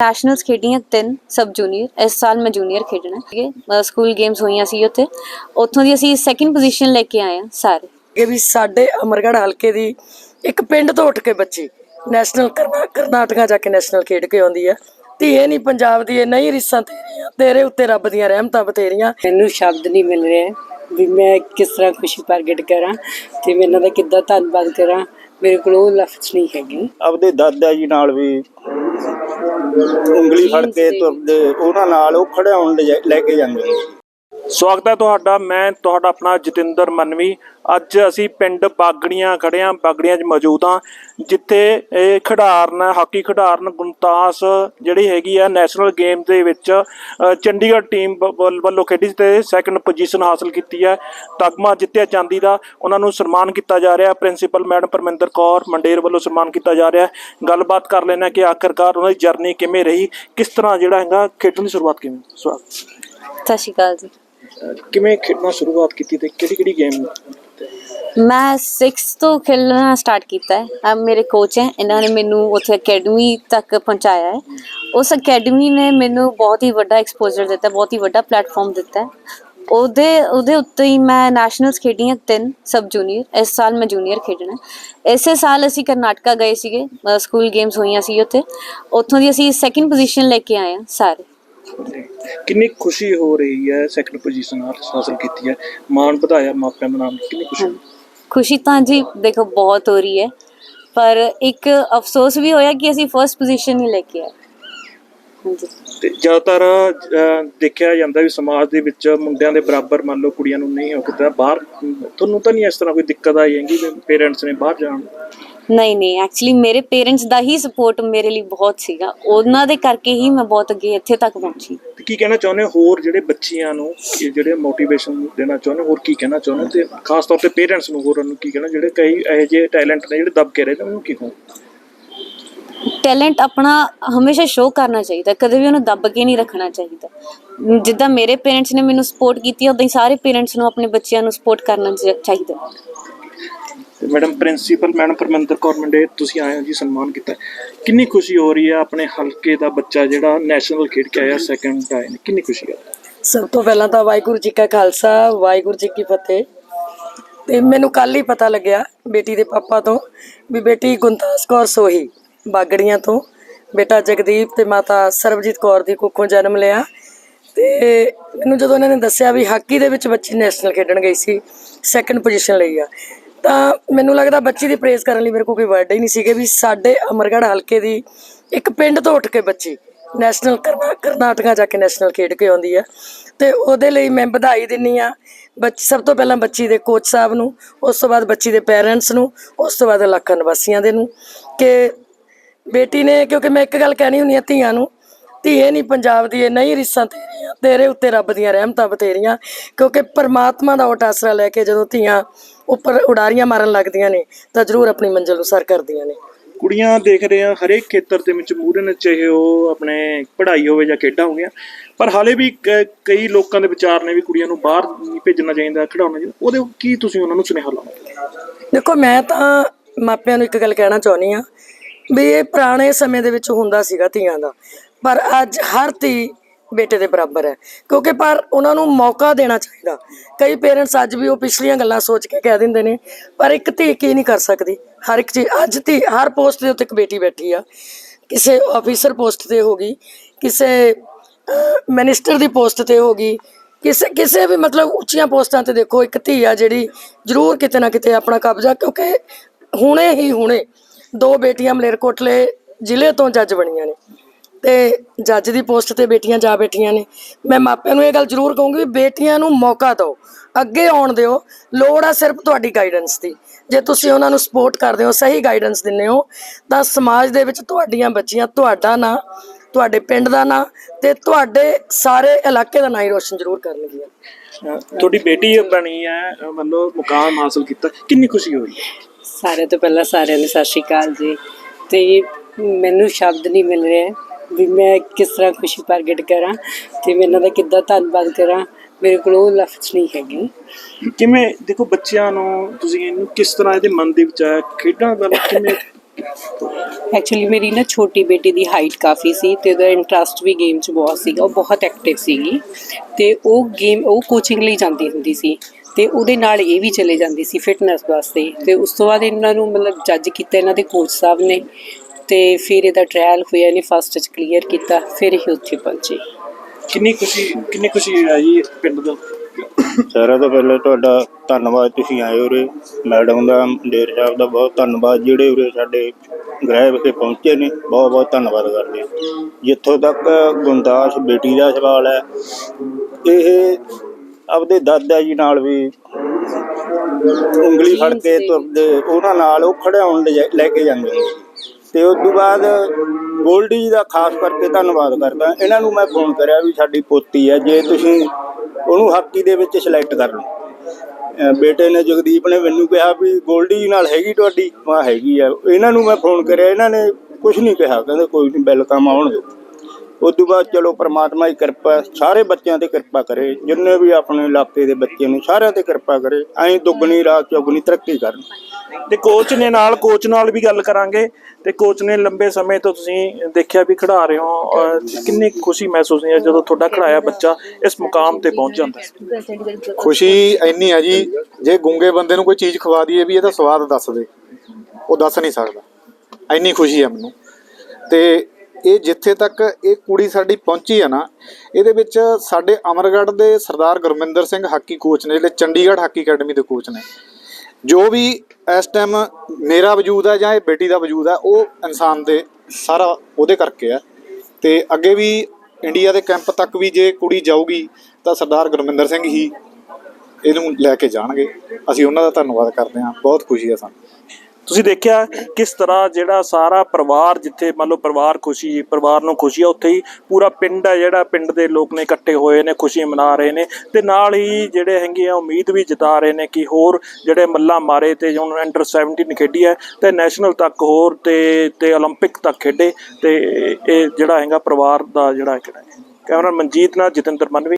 Nationals ਖੇਡੀਆਂ ਤਿੰਨ ਸਬ junior ਇਸ ਸਾਲ ਮੈਂ ਜੂਨੀਅਰ ਖੇਡਣਾ ਹੈ। ਸਕੂਲ ਗੇਮਸ ਹੋਈਆਂ ਸੀ ਉੱਥੇ। ਉੱਥੋਂ ਦੀ ਅਸੀਂ ਸੈਕਿੰਡ ਪੋਜੀਸ਼ਨ ਲੈ ਕੇ ਆਏ ਹਾਂ ਸਾਰੇ। ਕਿ ਵੀ ਸਾਡੇ ਅਮਰਗੜ੍ਹ ਹਲਕੇ ਦੀ ਇੱਕ ਪਿੰਡ ਤੋਂ ਉੱਠ ਕੇ ਬੱਚੀ ਨੈਸ਼ਨਲ ਕਰਨਾ ਕਰਨਾਟਕਾ ਜਾ ਕੇ ਨੈਸ਼ਨਲ ਖੇਡ ਕੇ ਆਉਂਦੀ ਹੈ ਧੀਏ ਨਹੀਂ ਪੰਜਾਬ ਦੀ ਇਹ ਨਹੀਂ ਰਿਸਾਂ ਤੇਰੀਆਂ। ਤੇਰੇ ਉੱਤੇ ਰੱਬ ਦੀਆਂ ਰਹਿਮਤਾਂ ਬਥੇਰੀਆਂ। ਮੈਨੂੰ ਸ਼ਬਦ ਨਹੀਂ ਮਿਲ ਰਹੇ ਵੀ ਮੈਂ ਕਿਸ ਤਰ੍ਹਾਂ ਖੁਸ਼ੀ ਪ੍ਰਗਟ ਕਰਾਂ ਤੇ ਮੈਂ ਇਹਨਾਂ ਦਾ ਕਿੱਦਾਂ ਧੰਨਵਾਦ ਕਰਾਂ। ਮੇਰੇ ਕੋਲ ਉਹ ਲਫ਼ਜ਼ ਨਹੀਂ ਹੈਗੇ। ਆਪਦੇ ਦਾਦਾ ਜੀ ਨਾਲ ਵੀ ਉਂਗਲੀ ਫੜ ਕੇ ਤੁਰਦੇ ਉਹਨਾਂ ਨਾਲ ਉਹ ਖੜਾਉਣ ਲਿਜਾ- ਲੈ ਕੇ ਜਾਂਦੇ ਨੇ। ਸਵਾਗਤ ਹੈ ਤੁਹਾਡਾ, ਮੈਂ ਤੁਹਾਡਾ ਆਪਣਾ ਜਤਿੰਦਰ ਮਨਵੀ। ਅੱਜ ਅਸੀਂ ਪਿੰਡ ਬਾਗੜੀਆਂ ਖੜੇ ਹਾਂ, ਬਾਗੜੀਆਂ 'ਚ ਮੌਜੂਦ ਹਾਂ, ਜਿੱਥੇ ਇਹ ਖਿਡਾਰਨ, ਹਾਕੀ ਖਿਡਾਰਨ ਗੁਣਤਾਸ ਜਿਹੜੀ ਹੈਗੀ ਆ ਨੈਸ਼ਨਲ ਗੇਮ ਦੇ ਵਿੱਚ ਚੰਡੀਗੜ੍ਹ ਟੀਮ ਵ- ਵੱਲ- ਵੱਲੋਂ ਖੇਡੀ ਤੇ ਸੈਕੰਡ ਪੋਜੀਸ਼ਨ ਹਾਸਲ ਕੀਤੀ ਹੈ। ਤਗਮਾ ਜਿੱਤਿਆ ਚਾਂਦੀ ਦਾ, ਉਹਨਾਂ ਨੂੰ ਸਨਮਾਨ ਕੀਤਾ ਜਾ ਰਿਹਾ। ਪ੍ਰਿੰਸੀਪਲ ਮੈਡਮ ਪਰਮਿੰਦਰ ਕੌਰ ਮੰਡੇਰ ਵੱਲੋਂ ਸਨਮਾਨ ਕੀਤਾ ਜਾ ਰਿਹਾ। ਗੱਲਬਾਤ ਕਰ ਲੈਣਾ ਕਿ ਆਖਰਕਾਰ ਉਹਨਾਂ ਦੀ ਜਰਨੀ ਕਿਵੇਂ ਰਹੀ, ਕਿਸ ਤਰ੍ਹਾਂ ਜਿਹੜਾ ਹੈਗਾ, ਖੇਡਣ ਦੀ ਸ਼ੁਰੂਆਤ ਕਿਵੇਂ? ਸਵਾਗਤ। ਸਤਿ ਸ਼੍ਰੀ ਅਕਾਲ ਜੀ। ਕਿਵੇਂ ਖੇਡਣਾ ਸ਼ੁਰੂਆਤ ਕੀਤੀ ਤੇ ਕਿਹੜੀ ਕਿਹੜੀ ਗੇਮ ਮੈਂ 6 ਤੋਂ ਖੇਡਣਾ ਸਟਾਰਟ ਕੀਤਾ ਹੈ। ਅਹ ਮੇਰੇ ਕੋਚ ਹੈ, ਇਹਨਾਂ ਨੇ ਮੈਨੂੰ ਉੱਥੇ ਅਕੈਡਮੀ ਤੱਕ ਪਹੁੰਚਾਇਆ ਹੈ। ਉਸ ਅਕੈਡਮੀ ਨੇ ਮੈਨੂੰ ਬਹੁਤ ਹੀ ਵੱਡਾ ਐਕਸਪੋਜ਼ਰ ਦਿੱਤਾ ਬਹੁਤ ਹੀ ਵੱਡਾ ਪਲੇਟਫਾਰਮ ਦਿੱਤਾ ਉਹਦੇ ਉਹਦੇ ਉੱਤੇ ਹੀ ਮੈਂ ਨੈਸ਼ਨਲਸ ਖੇਡੀਆਂ ਤਿੰਨ ਸਬ ਜੂਨੀਅਰ ਇਸ ਸਾਲ ਮੈਂ ਜੂਨੀਅਰ ਖੇਡਣਾ ਇਸੇ ਸਾਲ ਅਸੀਂ ਕਰਨਾਟਕਾ ਗਏ ਸੀਗੇ ਸਕੂਲ ਗੇਮਸ ਹੋਈਆਂ ਸੀ ਉੱਥੇ। ਉੱਥੋਂ ਦੀ ਅਸੀਂ ਸੈਕਿੰਡ ਪੋਜੀਸ਼ਨ ਲੈ ਕੇ ਆਏ ਹਾਂ ਸਾਰੇ। ਕਿੰਨੀ ਖੁਸ਼ੀ ਹੋ ਰਹੀ ਹੈ ਸੈਕੰਡ ਪੋਜੀਸ਼ਨ ਹਾਸਲ ਕੀਤੀ ਹੈ। ਮਾਣ ਵਧਾਇਆ ਮਾਪਿਆਂ ਦਾ ਨਾਮ ਕਿੰਨੀ ਖੁਸ਼ੀ? ਖੁਸ਼ੀ ਤਾਂ ਜੀ ਦੇਖੋ ਬਹੁਤ ਹੋ ਰਹੀ ਹੈ ਪਰ ਇੱਕ ਅਫਸੋਸ ਵੀ ਹੋਇਆ ਕਿ ਅਸੀਂ ਫਰਸਟ ਪੋਜੀਸ਼ਨ ਹੀ ਲੈ ਕੇ ਆਏ। ਤੇ ਜ਼ਿਆਦਾਤਰ ਦੇਖਿਆ ਜਾਂਦਾ ਵੀ ਸਮਾਜ ਦੇ ਵਿੱਚ ਮੁੰਡਿਆਂ ਦੇ ਬਰਾਬਰ ਮੰਨ ਲਓ ਕੁੜੀਆਂ ਨੂੰ ਨਹੀਂ ਹੋ ਕਿਤੇ ਬਾਹਰ ਤੁਹਾਨੂੰ ਤਾਂ ਨਹੀਂ ਇਸ ਤਰ੍ਹਾਂ ਕੋਈ ਦਿੱਕਤ ਆਈ ਹੈਗੀ ਪੇਰੈਂਟਸ ਨੇ ਬਾਹਰ ਜਾਣ? ਨਹੀਂ ਨਹੀਂ ਐਕਚੁਅਲੀ ਮੇਰੇ ਪੇਰੈਂਟਸ ਦਾ ਹੀ ਸਪੋਰਟ ਮੇਰੇ ਲਈ ਬਹੁਤ ਸੀਗਾ। ਉਹਨਾਂ ਦੇ ਕਰਕੇ ਹੀ ਮੈਂ ਬਹੁਤ ਅੱਗੇ ਇੱਥੇ ਤੱਕ ਪਹੁੰਚੀ। ਤੇ ਕੀ ਕਹਿਣਾ ਚਾਹੁੰਦੇ ਹੋ? ਹੋਰ ਜਿਹੜੇ ਬੱਚਿਆਂ ਨੂੰ ਕਿ ਜਿਹੜੇ ਮੋਟੀਵੇਸ਼ਨ ਦੇਣਾ ਚਾਹੁੰਦੇ ਹੋ, ਹੋਰ ਕੀ ਕਹਿਣਾ ਚਾਹੁੰਦੇ ਹੋ? ਤੇ ਖਾਸ ਤੌਰ ਤੇ ਪੇਰੈਂਟਸ ਨੂੰ ਹੋਰਾਂ ਨੂੰ ਕੀ ਕਹਿਣਾ? ਜਿਹੜੇ ਕਈ ਇਹੋ ਜਿਹੇ ਟੈਲੈਂਟ ਨੇ ਜਿਹੜੇ ਦਬ ਕੇ ਰਹੇ ਨੇ ਉਹਨੂੰ ਕੀ ਕਹੋ ਟੈਲੈਂਟ ਆਪਣਾ ਹਮੇਸ਼ਾ ਸ਼ੋਅ ਕਰਨਾ ਚਾਹੀਦਾ। ਕਦੇ ਵੀ ਉਹਨੂੰ ਦੱਬ ਕੇ ਨਹੀਂ ਰੱਖਣਾ ਚਾਹੀਦਾ। ਜਿੱਦਾਂ ਮੇਰੇ ਪੇਰੈਂਟਸ ਨੇ ਮੈਨੂੰ ਸਪੋਰਟ ਕੀਤੀ ਉਦਾਂ ਹੀ ਸਾਰੇ ਪੇਰੈਂਟਸ ਨੂੰ ਆਪਣੇ ਬੱਚਿਆਂ ਨੂੰ ਸਪੋਰਟ ਕਰਨਾ ਚਾਹੀਦਾ। ਤੇ madam, principal, madam Parminder Kaur Mander, ਤੁਸੀਂ ਆਏ ਹੋ ਜੀ, ਸਨਮਾਨ ਕੀਤਾ। ਕਿੰਨੀ ਖੁਸ਼ੀ ਹੋ ਰਹੀ ਹੈ ਆਪਣੇ ਹਲਕੇ ਦਾ ਬੱਚਾ ਜਿਹੜਾ ਨੈਸ਼ਨਲ ਖੇਡ ਕੇ ਆਇਆ ਸੈਕੰਡ ਆਏ ਕਿੰਨੀ ਖੁਸ਼ੀ ਹੈ? ਸਭ ਤੋਂ ਪਹਿਲਾਂ ਤਾਂ ਵਾਹਿਗੁਰੂ ਜੀ ਕਾ ਖਾਲਸਾ, ਵਾਹਿਗੁਰੂ ਜੀ ਕੀ ਫਤਿਹ। ਤੇ ਮੈਨੂੰ ਕੱਲ ਹੀ ਪਤਾ ਲੱਗਿਆ, ਬੇਟੀ ਦੇ ਪਾਪਾ ਤੋਂ, ਵੀ ਬੇਟੀ ਗੁੰਤਾਸ ਕੌਰ ਸੋਹੀ, ਬਾਗੜੀਆਂ ਤੋਂ। ਬੇਟਾ ਜਗਦੀਪ ਤੇ ਮਾਤਾ ਸਰਬਜੀਤ ਕੌਰ ਦੀ ਕੁੱਖੋਂ ਜਨਮ ਲਿਆ। ਤੇ ਮੈਨੂੰ ਜਦੋਂ ਇਹਨਾਂ ਨੇ ਦੱਸਿਆ ਵੀ ਹਾਕੀ ਦੇ ਵਿੱਚ ਬੱਚੀ ਨੈਸ਼ਨਲ ਖੇਡਣ ਗਈ ਸੀ ਸੈਕੰਡ ਪੋਜੀਸ਼ਨ ਲਈ ਆ। ਤਾਂ ਮੈਨੂੰ ਲੱਗਦਾ ਬੱਚੀ ਦੀ ਪ੍ਰੇਜ਼ ਕਰਨ ਲਈ ਮੇਰੇ ਕੋਲ ਕੋਈ ਵਰਡ ਹੀ ਨਹੀਂ ਸੀਗੇ ਵੀ ਸਾਡੇ ਅਮਰਗੜ੍ਹ ਹਲਕੇ ਦੀ ਇੱਕ ਪਿੰਡ ਤੋਂ ਉੱਠ ਕੇ ਬੱਚੀ ਨੈਸ਼ਨਲ ਕਰਨਾ, ਕਰਨਾਟਕਾ ਜਾ ਕੇ ਨੈਸ਼ਨਲ ਖੇਡ ਕੇ ਆਉਂਦੀ ਆ। ਤੇ ਉਹਦੇ ਲਈ ਮੈਂ ਵਧਾਈ ਦਿੰਨੀ ਆ। ਬੱਚੀ, ਸਭ ਤੋਂ ਪਹਿਲਾਂ ਬੱਚੀ ਦੇ ਕੋਚ ਸਾਹਿਬ ਨੂੰ, ਉਸ ਤੋਂ ਬਾਅਦ ਬੱਚੀ ਦੇ ਪੇਰੈਂਟਸ ਨੂੰ, ਉਸ ਤੋਂ ਬਾਅਦ ਇਲਾਕਾ ਨਿਵਾਸੀਆਂ ਦੇ ਨੂੰ ਕਿ ਬੇਟੀ ਨੇ, ਕਿਉਂਕਿ ਮੈਂ ਇੱਕ ਗੱਲ ਕਹਿਣੀ ਹੁੰਦੀ ਆ ਧੀਆਂ ਨੂੰ ਧੀਏ ਨਹੀਂ ਪੰਜਾਬ ਦੀ ਇਹ ਨਹੀਂ ਰਿਸਾਂ ਤੇਰੀਆਂ। ਤੇਰੇ ਉੱਤੇ ਰੱਬ ਦੀਆਂ ਰਹਿਮਤਾਂ ਬਥੇਰੀਆਂ ਕਿਉਂਕਿ ਪਰਮਾਤਮਾ ਦਾ ਓਟ ਆਸਰਾ ਲੈ ਕੇ ਜਦੋਂ ਧੀਆਂ ਉੱਪਰ ਉਡਾਰੀਆਂ ਮਾਰਨ ਲੱਗਦੀਆਂ ਨੇ ਤਾਂ ਜ਼ਰੂਰ ਆਪਣੀ ਮੰਜ਼ਿਲ ਨੂੰ ਸਰ ਕਰਦੀਆਂ ਨੇ। ਕੁੜੀਆਂ ਦੇਖ ਰਹੇ ਆ ਹਰੇਕ ਖੇਤਰ ਦੇ ਵਿੱਚ ਮੂਹਰੇ ਨੇ ਚਾਹੇ ਉਹ ਆਪਣੇ ਪੜ੍ਹਾਈ ਹੋਵੇ ਜਾਂ ਖੇਡਾਂ ਹੋਗੀਆਂ ਪਰ ਹਾਲੇ ਵੀ ਕਈ ਲੋਕਾਂ ਦੇ ਵਿਚਾਰ ਨੇ ਵੀ ਕੁੜੀਆਂ ਨੂੰ ਬਾਹਰ ਨਹੀਂ ਭੇਜਣਾ ਚਾਹੀਦਾ ਖਿਡਾਉਣਾ ਚਾਹੀਦਾ। ਉਹਦੇ ਕੀ ਤੁਸੀਂ ਉਹਨਾਂ ਨੂੰ ਸੁਨੇਹਾ ਲਾਉਂਗੇ ਦੇਖੋ ਮੈਂ ਤਾਂ ਮਾਪਿਆਂ ਨੂੰ ਇੱਕ ਗੱਲ ਕਹਿਣਾ ਚਾਹੁੰਦੀ ਆ ਵੀ ਇਹ ਪੁਰਾਣੇ ਸਮੇਂ ਦੇ ਵਿੱਚ ਹੁੰਦਾ ਸੀਗਾ ਧੀਆਂ ਦਾ। ਪਰ ਅੱਜ ਹਰ ਧੀ ਬੇਟੇ ਦੇ ਬਰਾਬਰ ਹੈ। ਕਿਉਂਕਿ ਪਰ ਉਹਨਾਂ ਨੂੰ ਮੌਕਾ ਦੇਣਾ ਚਾਹੀਦਾ। ਕਈ ਪੇਰੈਂਟਸ ਅੱਜ ਵੀ ਉਹ ਪਿਛਲੀਆਂ ਗੱਲਾਂ ਸੋਚ ਕੇ ਕਹਿ ਦਿੰਦੇ ਨੇ, ਪਰ ਇੱਕ ਧੀ ਕੀ ਨਹੀਂ ਕਰ ਸਕਦੀ? ਹਰ ਇੱਕ ਚੀਜ਼ ਅੱਜ ਧੀ ਹਰ ਪੋਸਟ ਦੇ ਉੱਤੇ ਇੱਕ ਬੇਟੀ ਬੈਠੀ ਆ। ਕਿਸੇ ਆਫੀਸਰ ਪੋਸਟ ਤੇ ਹੋਗੀ ਕਿਸੇ ਮਿਨਿਸਟਰ ਦੀ ਪੋਸਟ ਤੇ ਹੋਗੀ ਕਿਸੇ ਕਿਸੇ ਵੀ ਮਤਲਬ ਉੱਚੀਆਂ ਪੋਸਟਾਂ ਤੇ ਦੇਖੋ, ਇੱਕ ਧੀ ਆ ਜਿਹੜੀ ਜ਼ਰੂਰ ਕਿਤੇ ਨਾ ਕਿਤੇ ਆਪਣਾ ਕਬਜ਼ਾ, ਕਿਉਂਕਿ ਹੁਣੇ ਹੀ ਹੁਣੇ ਦੋ ਬੇਟੀਆਂ ਮਲੇਰਕੋਟਲੇ ਜ਼ਿਲ੍ਹੇ ਤੋਂ ਜੱਜ ਬਣੀਆਂ ਨੇ। ਤੇ ਜੱਜ ਦੀ ਪੋਸਟ ਤੇ ਬੇਟੀਆਂ ਜਾ ਬੈਠੀਆਂ ਨੇ। ਮੈਂ ਮਾਪਿਆਂ ਨੂੰ ਇਹ ਗੱਲ ਜ਼ਰੂਰ ਕਹੂੰਗੀ ਵੀ ਬੇਟੀਆਂ ਨੂੰ ਮੌਕਾ ਦਿਓ ਅੱਗੇ ਆਉਣ ਦਿਓ। ਲੋੜ ਆ ਸਿਰਫ ਤੁਹਾਡੀ ਗਾਈਡੈਂਸ ਦੀ। ਜੇ ਤੁਸੀਂ ਉਹਨਾਂ ਨੂੰ ਸਪੋਰਟ ਕਰਦੇ ਹੋ ਸਹੀ ਗਾਈਡੈਂਸ ਦਿੰਦੇ ਹੋ ਤਾਂ ਸਮਾਜ ਦੇ ਵਿੱਚ ਤੁਹਾਡੀਆਂ ਬੱਚੀਆਂ ਤੁਹਾਡਾ ਨਾਂ ਤੁਹਾਡੇ ਪਿੰਡ ਦਾ ਨਾਂ ਤੇ ਤੁਹਾਡੇ ਸਾਰੇ ਇਲਾਕੇ ਦਾ ਨਾਂ ਹੀ ਰੋਸ਼ਨ ਜ਼ਰੂਰ ਕਰਨਗੀਆਂ। ਤੁਹਾਡੀ ਬੇਟੀ ਬਣੀ ਹੈ ਮਤਲਬ ਮੁਕਾਮ ਹਾਸਲ ਕੀਤਾ। ਕਿੰਨੀ ਖੁਸ਼ੀ ਹੋਈ? ਸਾਰੇ ਤੋਂ ਪਹਿਲਾਂ ਸਾਰਿਆਂ ਨੂੰ ਸਤਿ ਸ਼੍ਰੀ ਅਕਾਲ ਜੀ। ਤੇ ਮੈਨੂੰ ਸ਼ਬਦ ਨਹੀਂ ਮਿਲ ਰਹੇ। ਵੀ ਮੈਂ ਕਿਸ ਤਰ੍ਹਾਂ ਖੁਸ਼ੀ ਪ੍ਰਗਟ ਕਰਾਂ ਤੇ ਮੈਂ ਇਹਨਾਂ ਦਾ ਕਿੱਦਾਂ ਧੰਨਵਾਦ ਕਰਾਂ ਮੇਰੇ ਕੋਲ ਉਹ ਲਫ਼ਜ਼ ਨਹੀਂ ਹੈਗੇ। ਕਿਵੇਂ ਦੇਖੋ ਬੱਚਿਆਂ ਨੂੰ ਤੁਸੀਂ ਇਹਨੂੰ ਕਿਸ ਤਰ੍ਹਾਂ ਇਹਦੇ ਮਨ ਦੇ ਵਿੱਚ ਆਇਆ ਖੇਡਾਂ ਦਾ ਕਿਵੇਂ? ਐਕਚੁਅਲੀ ਮੇਰੀ ਨਾ ਛੋਟੀ ਬੇਟੀ ਦੀ ਹਾਈਟ ਕਾਫੀ ਸੀ ਤੇ ਉਹਦਾ ਇੰਟਰਸਟ ਵੀ ਗੇਮ 'ਚ ਬਹੁਤ ਸੀਗਾ ਉਹ ਬਹੁਤ ਐਕਟਿਵ ਸੀਗੀ ਤੇ ਉਹ ਗੇਮ ਉਹ ਕੋਚਿੰਗ ਲਈ ਜਾਂਦੀ ਹੁੰਦੀ ਸੀ ਤੇ ਉਹਦੇ ਨਾਲ ਇਹ ਵੀ ਚਲੇ ਜਾਂਦੀ ਸੀ ਫਿਟਨੈਸ ਵਾਸਤੇ ਤੇ ਉਸ ਤੋਂ ਬਾਅਦ ਇਹਨਾਂ ਨੂੰ ਮਤਲਬ ਜੱਜ ਕੀਤਾ ਇਹਨਾਂ ਦੇ ਕੋਚ ਸਾਹਿਬ ਨੇ ਤੇ ਫਿਰ ਇਹਦਾ ਟ੍ਰਾਇਲ ਹੋਇਆ ਇਹਨੇ ਫਸਟ 'ਚ ਕਲੀਅਰ ਕੀਤਾ ਫਿਰ ਇਹ ਉੱਥੇ ਪਹੁੰਚੀ। ਕਿੰਨੀ ਖੁਸ਼ੀ ਕਿੰਨੀ ਖੁਸ਼ੀ ਹੈ ਜੀ ਪਿੰਡ ਦਾ ਸਾਰਿਆਂ ਤੋਂ ਪਹਿਲੇ ਤੁਹਾਡਾ ਧੰਨਵਾਦ ਤੁਸੀਂ ਆਏ ਉਰੇ। ਮੈਡਮ ਦਾ ਡੇਰ ਸਾਹਿਬ ਦਾ ਬਹੁਤ ਧੰਨਵਾਦ ਜਿਹੜੇ ਉਰੇ ਸਾਡੇ ਗ੍ਰਹਿ ਵਿਖੇ ਪਹੁੰਚੇ ਨੇ ਬਹੁਤ ਬਹੁਤ ਧੰਨਵਾਦ ਕਰਦੇ ਹਾਂ। ਜਿੱਥੋਂ ਤੱਕ ਗੁੰਦਾਸ ਬੇਟੀ ਦਾ ਸਵਾਲ ਹੈ ਇਹ ਆਪਦੇ ਦਾਦਾ ਜੀ ਨਾਲ ਵੀ ਉਂਗਲੀ ਫੜ ਕੇ ਤੁਰਦੇ ਉਹਨਾਂ ਨਾਲ ਉਹ ਖੜਾਉਣ ਲਿਜਾ- ਲੈ ਕੇ ਜਾਂਦੇ ਨੇ। ਤੇ ਉਸ ਤੋਂ ਬਾਅਦ ਗੋਲਡੀ ਜੀ ਦਾ ਖਾਸ ਕਰਕੇ ਧੰਨਵਾਦ ਕਰਦਾ। ਇਹਨਾਂ ਨੂੰ ਮੈਂ ਫੋਨ ਕਰਿਆ ਵੀ ਸਾਡੀ ਪੋਤੀ ਹੈ, ਜੇ ਤੁਸੀਂ ਉਹਨੂੰ ਹਾਕੀ ਦੇ ਵਿੱਚ ਸਿਲੈਕਟ ਕਰ ਲਓ। ਬੇਟੇ ਨੇ ਜਗਦੀਪ ਨੇ ਮੈਨੂੰ ਕਿਹਾ ਵੀ ਗੋਲਡੀ ਨਾਲ ਹੈਗੀ ਤੁਹਾਡੀ? ਮੈਂ ਹੈਗੀ ਆ। ਇਹਨਾਂ ਨੂੰ ਮੈਂ ਫੋਨ ਕਰਿਆ, ਇਹਨਾਂ ਨੇ ਕੁਝ ਨਹੀਂ ਕਿਹਾ। ਕਹਿੰਦੇ ਕੋਈ ਨਹੀਂ ਵੈਲਕਮ ਆਉਣ ਦਿਓ ਉਸ ਤੋਂ ਬਾਅਦ ਚਲੋ ਪ੍ਰਮਾਤਮਾ ਦੀ ਕਿਰਪਾ, ਸਾਰੇ ਬੱਚਿਆਂ ਤੇ ਕਿਰਪਾ ਕਰੇ। ਜਿੰਨੇ ਵੀ ਆਪਣੇ ਇਲਾਕੇ ਦੇ ਬੱਚੇ ਨੇ, ਸਾਰਿਆਂ ਤੇ ਕਿਰਪਾ ਕਰੇ। ਐਂ ਦੁੱਗਣੀ ਰਾਤ ਚੌਗਣੀ ਤਰੱਕੀ ਕਰਨ। ਤੇ ਕੋਚ ਨੇ ਨਾਲ ਕੋਚ ਨਾਲ ਵੀ ਗੱਲ ਕਰਾਂਗੇ। ਤੇ ਕੋਚ ਨੇ ਲੰਬੇ ਸਮੇਂ ਤੋਂ ਤੁਸੀਂ ਦੇਖਿਆ ਵੀ ਖਿਡਾ ਰਹੇ ਹੋ, ਅਹ, ਕਿੰਨੀ ਖੁਸ਼ੀ ਮਹਿਸੂਸ ਹੋਈ ਹੈ ਜਦੋਂ ਤੁਹਾਡਾ ਖਿਡਾਇਆ ਬੱਚਾ ਇਸ ਮੁਕਾਮ ਤੇ ਪਹੁੰਚ ਜਾਂਦਾ ਹੈ ਖੁਸ਼ੀ ਇੰਨੀ ਆ ਜੀ, ਜੇ ਗੁੰਗੇ ਬੰਦੇ ਨੂੰ ਕੋਈ ਚੀਜ਼ ਖਵਾ ਦਈਏ ਵੀ ਇਹਦਾ ਸਵਾਦ ਦੱਸ ਦੇ, ਉਹ ਦੱਸ ਨਹੀਂ ਸਕਦਾ। ਇੰਨੀ ਖੁਸ਼ੀ ਹੈ ਮੈਨੂੰ। ਤੇ ਇਹ ਜਿੱਥੇ ਤੱਕ ਇਹ ਕੁੜੀ ਸਾਡੀ ਪਹੁੰਚੀ ਹੈ ਨਾ, ਇਹਦੇ ਵਿੱਚ ਸਾਡੇ ਅਮਰਗੜ੍ਹ ਦੇ ਸਰਦਾਰ ਗੁਰਮਿੰਦਰ ਸਿੰਘ ਹਾਕੀ ਕੋਚ ਨੇ, ਜਿਹੜੇ ਚੰਡੀਗੜ੍ਹ ਹਾਕੀ ਅਕੈਡਮੀ ਦੇ ਕੋਚ ਨੇ ਜੋ ਵੀ ਇਸ ਟਾਈਮ ਮੇਰਾ ਵਜੂਦ ਹੈ ਜਾਂ ਇਹ ਬੇਟੀ ਦਾ ਵਜੂਦ ਹੈ ਉਹ ਇਨਸਾਨ ਦੇ ਸਾਰਾ ਉਹਦੇ ਕਰਕੇ ਹੈ ਤੇ ਅੱਗੇ ਵੀ ਇੰਡੀਆ ਦੇ ਕੈਂਪ ਤੱਕ ਵੀ ਜੇ ਕੁੜੀ ਜਾਊਗੀ, ਤਾਂ ਸਰਦਾਰ ਗੁਰਮਿੰਦਰ ਸਿੰਘ ਹੀ ਇਹਨੂੰ ਲੈ ਕੇ ਜਾਣਗੇ। ਅਸੀਂ ਉਹਨਾਂ ਦਾ ਧੰਨਵਾਦ ਕਰਦੇ ਹਾਂ। ਬਹੁਤ ਖੁਸ਼ੀ ਹੈ ਸਾਨੂੰ। ਤੁਸੀਂ ਦੇਖਿਆ ਕਿਸ ਤਰ੍ਹਾਂ ਜਿਹੜਾ ਸਾਰਾ ਪਰਿਵਾਰ ਜਿੱਥੇ ਮੰਨ ਲਓ ਪਰਿਵਾਰ ਖੁਸ਼ੀ ਪਰਿਵਾਰ ਨੂੰ ਖੁਸ਼ੀ ਆ ਉੱਥੇ ਹੀ ਪੂਰਾ ਪਿੰਡ ਹੈ ਜਿਹੜਾ ਪਿੰਡ ਦੇ ਲੋਕ ਨੇ ਇਕੱਠੇ ਹੋਏ ਨੇ ਖੁਸ਼ੀ ਮਨਾ ਰਹੇ ਨੇ ਤੇ ਨਾਲ ਹੀ ਜਿਹੜੇ ਹੈਗੇ ਆ ਉਮੀਦ ਵੀ ਜਤਾ ਰਹੇ ਨੇ ਕਿ ਹੋਰ ਜਿਹੜੇ ਮੱਲਾ ਮਾਰੇ ਤੇ ਹੁਣ ਅੰਡਰ 17 ਖੇਡੀ ਹੈ ਤੇ ਨੈਸ਼ਨਲ ਤੱਕ ਹੋਰ ਤੇ ਤੇ 올림픽 ਤੱਕ ਖੇਡੇ ਤੇ ਇਹ ਜਿਹੜਾ ਹੈਗਾ ਪਰਿਵਾਰ ਦਾ ਜਿਹੜਾ ਹੈਗਾ ਕੈਮਰਾ ਮਨਜੀਤ ਨਾਲ ਜਤਿੰਦਰ ਮਨਵੀ